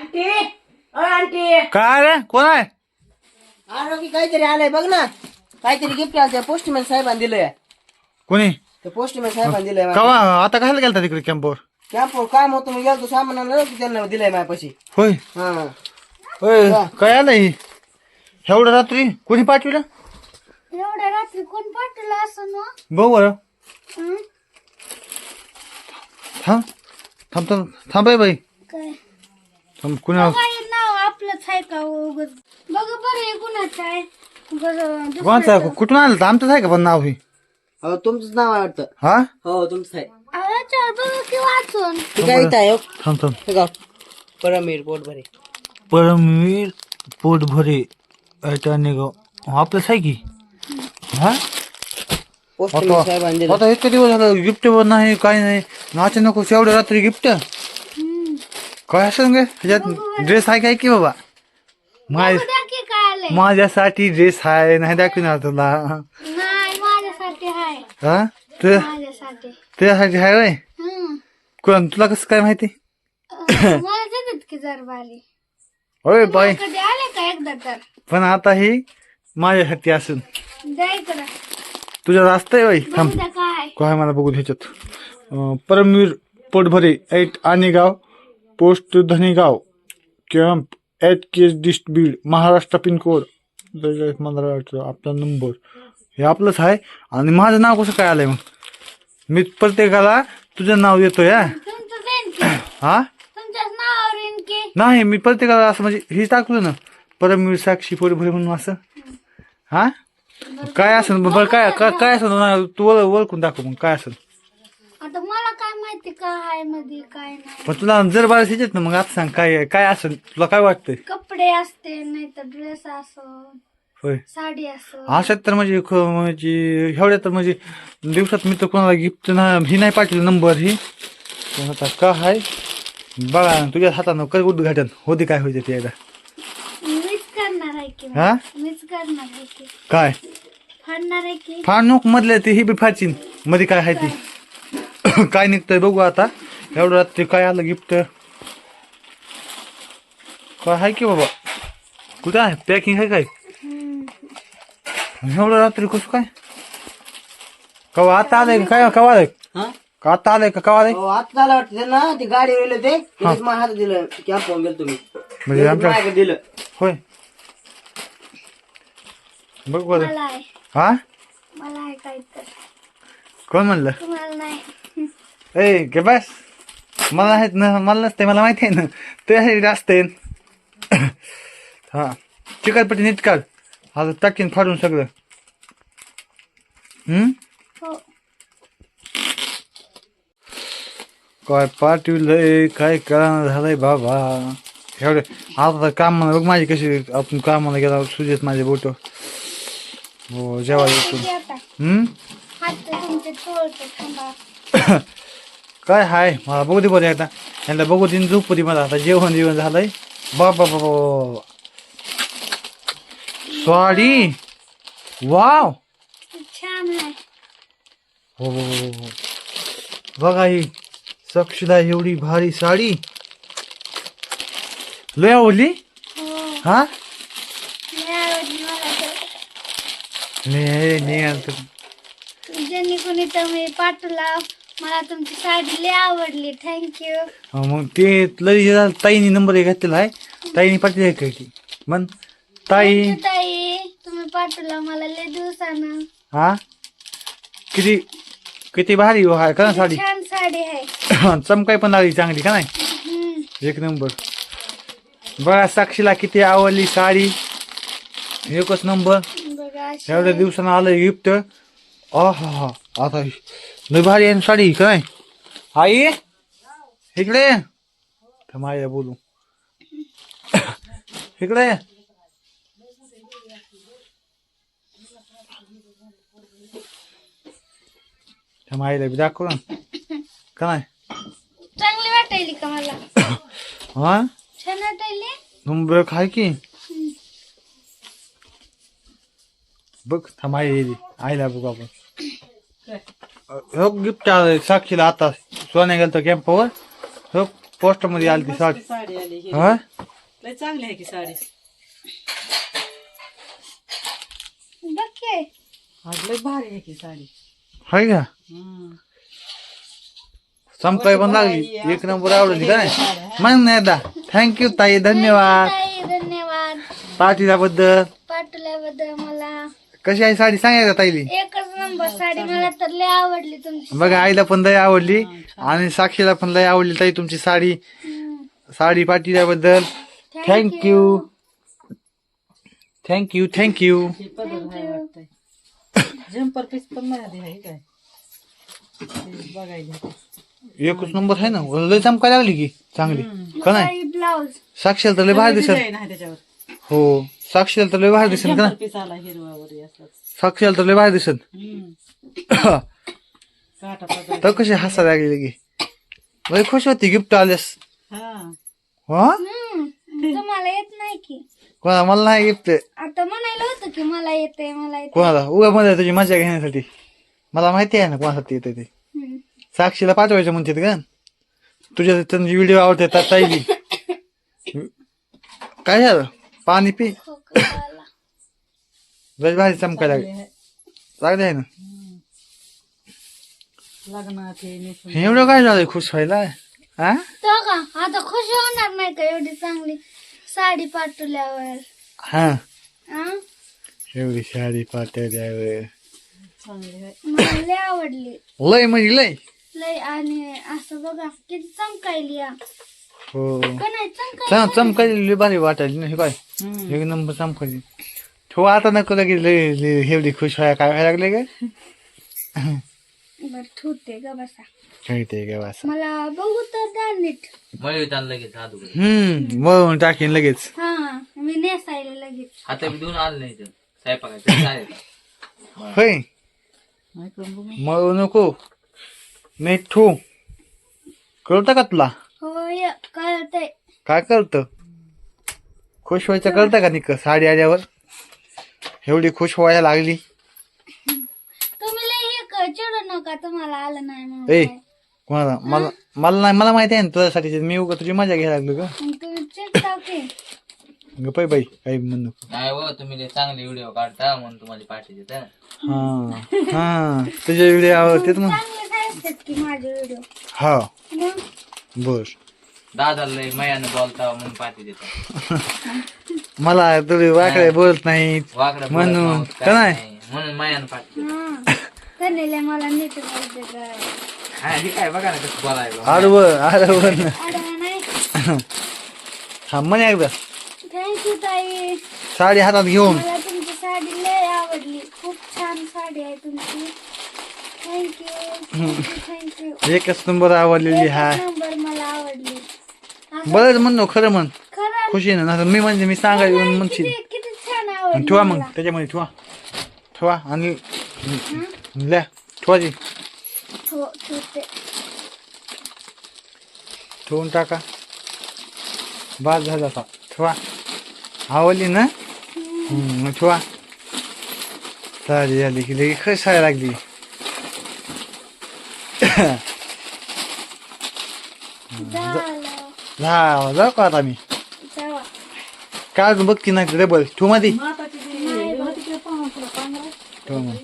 Aunty अ aunty काय रे कोण आहे आरोग्य काहीतरी आलंय बघ ना काहीतरी गिफ्ट आलं त्या पोस्टमॅन साहेबांनी दिलंय कोणी त्या पोस्टमॅन साहेबांनी दिलंय कवा आता कशाला गेलता तिकडे कॅम्पवर कॅम्प काम होतं मी गेलो सामान की त्यांना दिलंय माझ्यापाशी होय हा होय काय आलं ही एवढं रात्री कोणी पाठविलं एवढ्या रात्री कोण पाठवलं असं ना बघू बरं हं? थांब थांब थांब थांब आहे बाई काय कुणा काय नाव आपलंच आहे का उगच? बघ बरं हे कुणाचं आहे? बरं कोणाचं आहे? कुठून आलं आमचंच आहे का पण नाव हे? हो तुमचंच नाव आहे वाटतं. हा? हो तुमचं आहे. याच्यावर बघ की वाचून. ते काय इथं आहे हो? थांब थांब हे गाव परमीर पोट भरे परमवीर पोट भरे ऐटाने गाव आपलंच आहे की? हा? आता साहेबांनी दिलं. आता इतके दिवस झालं गिफ्ट नाही काय नाही. नाचे नको एवढ्या रात्री गिफ्ट. काय असं गे ह्याच्यात ड्रेस आहे काय की बाबा? माझ माझ्यासाठी ड्रेस आहे नाही दाखवणार तुला. हा? तुझ्यासाठी आहे वय. कोण? तुला कसं काय माहिती? होय बाई. पण आता ही माझ्यासाठी असून. तुझ्या रास्त आहे बाई थांब. काय. मला बघू ह्याच्यात. Paramvir Potbhare at Anegaon post Dhanegaon camp at case dist Beed Maharashtra pin code. मला वाटतं आपला नंबर. हे आपलंच आहे. आणि माझं नाव कसं काय आलंय मग? मी प्रत्येकाला तुझं नाव हा? देईन की हा? की नाही मी प्रत्येकाला असं म्हणजे हे टाकलं ना. परमवीर साक्षी पोटभरे म्हणून असं. हा? काय असेल बरं काय काय ना तू ओळ- ओळखून दाखव मग. काय असेल आता मला काय माहिती काय आहे मध्ये काय नाही. पण तुला जर बारा शिजत ना मग आता सांग काय काय असेल तुला काय वाटतंय? कपडे असते नाही तर ड्रेस असं होय. साडी असं अशात तर म्हणजे ख- म्हणजे एवढ्या तर म्हणजे दिवसात मी तर कोणाला गिफ्ट ना ही नाही पाठवली नंबर ही. पण आता का आहे बघा तुझ्या हातानं कर उद्घाटन होते काय होते ते एकदा. मीच करणार आहे की हा? मीच करणार आहे की? काय? फाडणार आहे की? फार नको मधले ते ही बी फारचीन मध्ये काय आहे ती? काय निघतंय बघू आता. एवढं रात्री काय आलं गिफ्ट काय आहे की बाबा? कुठं आहे? पॅकिंग आहे काय. एवढं रात्री कसं काय? कवा आता आलंय का? काय कवा आलंय? हा? का आता आलंय का? कवा आलंय? हो आता झालं वाटतं त्यांना. ती गाडी ते. तिथेच माझ्या हातात दिलं. कॅम्प पाहून गेलो तुम्ही. म्हणजे आमच्या माझ्याकडे दिलं. होय. बघ बरं मला आहे. हा? मला आहे काय तर कोण म्हणलं? तुम्हाला नाही. ए गे बस मला आहेत ना मला नसते मला माहिती आहे ना ते आहे हा चिकटपट्टी नीट काढ आता टाकीन फाडून सगळं हम्म हो काय पाठवलंय काय कळणार झालंय बाबा एवढे आता कामाला बघ माझी कशी आपण कामाला गेला सुजेत माझे बोट हो आता हम्म काय हाय? मला बघू दे बरं एकदा. यांना बघू दे झोपू दे मला. आता जेवण जेवण झालंय. बाबा बाबा स्वाडी! वाव! हो हो हो हो. बघा ही. सक्षीला एवढी भारी साडी. लय आवडली? हो. ने ने अंत- ज्यांनी कोणी पाठवला मला तुमची साडी लय आवडली. थँक्यू हा, मग ते हे झालं, ताईनी नंबर एक घातलेला आहे. ताईनी पाठवली काय की मन ताई. ताई. तुम्ही पाठवला मला लय दिवसानं. हा? किती किती भारी हो आहे का ना साडी? छान साडी आहे. चमकाय पण लागली चांगली का नाही? हम्म. एक नंबर. बघा साक्षीला किती आवडली साडी. एकच नंबर. बघा अशी एवढ्या दिवसानं आलं गिफ्ट. हा हा आता लय भारी आहे ना साडी काय आई इकडे ये. थांब आईला बोलू इकडे ये. थांब आईला बी दाखव ना का नाही चांगली वाटायली का मला हा छान वाटायली नंबर काय की बघ थांब आई येईल. आईला बघू आपण हो गिफ्ट आलं साक्षीला आता सोन्या गेलं तर कॅम्पवर हो पोस्टमध्ये आली ती साडी साडी आली ही हा लय चांगली आहे की साडी बघ की. आज लय भारी आहे की साडी हाय का हम्म. संपाय पण लागली एक नंबर आवडली काय मग नाही दा थँक्यू ताई धन्यवाद ताई धन्यवाद पाठीला बद्दल पाठवल्याबद्दल मला कशी आहे साडी? सांगायचं ताईली. एकच नंबर साडी मला तर लय आवडली तुमची बघा आईला पण लय आवडली आणि साक्षीला पण लय आवडली ताई तुमची sari. Sari पाठील्याबद्दल thank you thank you thank you हे पदर आहे वाटतंय. जम्पर पीस पण नाही आली आहे काय? ते बघायला एकच नंबर आहे ना? लय चमकायला लागली की चांगली. का नाही? ब्लाऊज. साक्षीला तर लय भारी दिसत. डिझाईन आहे त्याच्यावर. हो. साक्षीला तर लय भारी दिसत का आला हिरवा साक्षीला तर लय. काटा पदर तर कशी हसायला लागली की लय खुश होती गिफ्ट आल्यास. हा. हा. तुम्हाला येत नाही की. कोणा मला नाही गिफ्ट. आता म्हणायला होतं की मला येते मला येते कोणाला? उगा मध्ये तुझी मजा घेण्यासाठी. मला माहिती आहे ना कोणासाठी येते ते. हम्म. साक्षीला पाठवायचं म्हणते का? तुझ्या त्यांची व्हिडिओ आवडते ताईली काय झालं? पाणी पी. लय भारी चमकायला लागली लागले आहे ना लग्नात हे नेसून एवढं काय झालंय खुश व्हायला हा तो का आता खुश होणार नाही का एवढी चांगली साडी पाठवल्यावर हा हा? एवढी साडी पाठवल्यावर चांगली आहे मला लय आवडली लय म्हणजे लय लय आणि असं बघा किती चमकायली या हो. का नाही चमकाय चम चमकायली लय भारी वाटायली ना हे काय. एक नंबर चमकायली ठेव आता नको लगे लय लय एवढी खुश व्हायला काय व्हायला लागले काय? बर ठेवते ग बसा. मला बघू तर द्या नीट. लगेच हात उघडे. हम्म मग टाकीन लगेच. हा मी नेसायला लगेच. हात बी देऊन आलं नाही तर स्वयंपाकाचं चालेल होय. ऐकून बघू मग नको. मिठू कळतं का तुला? होय कळतंय काय कळतं खुश व्हायचं कळतं का निक साडी आल्यावर? एवढी खुश व्हायला लागली. तुम्ही लय हे क- चिडू नका तुम्हाला आलं नाही म्हणून. ए काय. कोणाला? मला मला नाही मला माहिती आहे ना तुझ्यासाठी. मी उगा तुझी मजा घ्यायला लागलो का? मग तुम्ही चिडता की गपाई बाई काही म्हण नको. नाही हो तुम्ही लय चांगले व्हिडिओ काढता म्हणून तुम्हाला पाठी देत. हा हा तुझे व्हिडिओ आवडतेच मग? चांगले असतात की माझे व्हिडिओ हा. मग? बर. दादा लय मयानं बोलता म्हणून पाठी देत. मला तुझे वाकडे बोलत वाकडं म्हणून, नव्हतं, का काय नाही? नाही. म्हणून मयानं पाठी. हा त्यांनी मला नीट बोलते काय हा हे काय बघा ना कसं बोलायला. आडव आडव अडा नाही. हा म्हणे एकदा. थँक्यू ताई. साडी हातात घेऊन. मला तुमची साडी लय आवडली. खूप छान साडी आहे तुमची. थँक्यू थँक्यू एकच नंबर आवडलेली हा नंबर मला आवडली असं बरंच म्हणतो खरं म्हण. खरं खुशी ना नाही मी म्हणजे मी सांगायला येऊन म्हणशील. किती किती छान आणि आवडली ठेवा मग मला. त्याच्यामध्ये ठेवा. ठेवा आणि ल्या हो ठेवते. ठेवून टाका. बाद झाला आता. ठेवा. आवडली ना? हम्म, मग ठेवा. साडी झाली की लगे खसायला लागली. झालं. जा जाऊ का आता मी? जावा. काय बघ की नाही डबल ठेवू मध्ये हे पाहून तुला ठेवा मग.